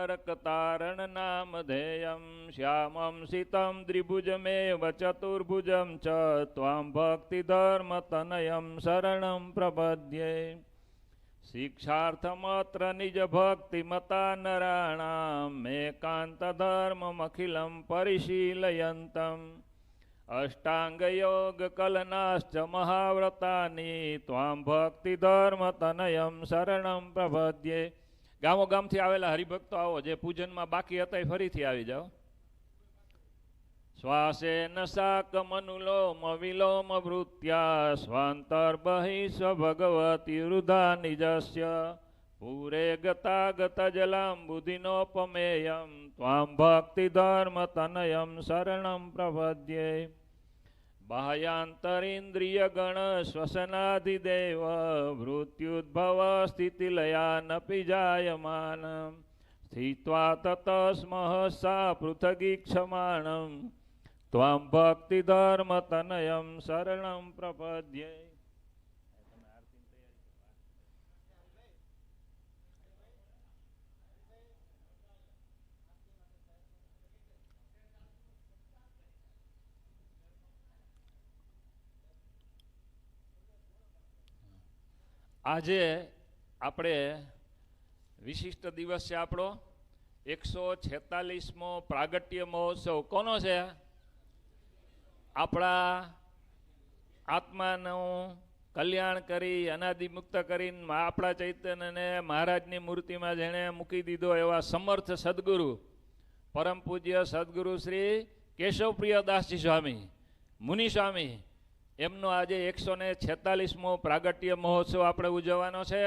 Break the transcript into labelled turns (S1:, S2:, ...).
S1: નરકતારણ નામ ધેયમ શ્યામમ સીતમ દ્વિભુજમેવ ચતુર્ભુજમ ચ ત્વામ ભક્તિ ધર્મ તનયમ શરણમ પ્રપદ્યે શિક્ષાર્થમત્ર નિજ ભક્તિ મતા નરાણામ એકાંત ધર્મમખિલમ પરિશીલયંતમ અષ્ટાંગ યોગ કલનાશ્ચ મહાવ્રતાની ત્વાં ભક્તિ ધર્મ તનયમ શરણમ પ્રપદ્યે ગામો ગામથી આવેલા હરિભક્તો આવો જે પૂજનમાં બાકી હતા એ ફરીથી આવી જાઓ. શ્વાસે નશાક મનુલોમ વિલોમ વૃત્યા, સ્વાંતર બહિષ ભગવતી રુધા નિજસ્ય. પૂરે ગતા ગત જલામ બુદ્ધિનોપમેયમ ત્વામ ભક્તિ ધર્મ તનયમ શરણમ પ્રપદ્યે. બાહ્યાંતરિન્દ્રિય ગણ શ્વસનાધિદેવ મૃત્યુદ્ભવ સ્થિતિલયાનપી જાયમાન સ્થિત્વા તત સ્મઃ સા પૃથગીક્ષમાણમ ત્વામ ભક્તિ ધર્મ તનયમ પ્રપદ્યે આજે આપણે વિશિષ્ટ દિવસ છે આપણો. એકસો છેતાલીસમો પ્રાગટ્ય મહોત્સવ. કોનો છે? આપણા આત્માનું કલ્યાણ કરી, અનાદિમુક્ત કરીને આપણા ચૈતન્યને મહારાજની મૂર્તિમાં જેણે મૂકી દીધો એવા સમર્થ સદગુરુ, પરમ પૂજ્ય સદગુરુ શ્રી કેશવપ્રિયદાસજી સ્વામી, મુનિ સ્વામી એમનો આજે એકસો ને છેતાલીસમો પ્રાગટ્ય મહોત્સવ આપણે ઉજવવાનો છે.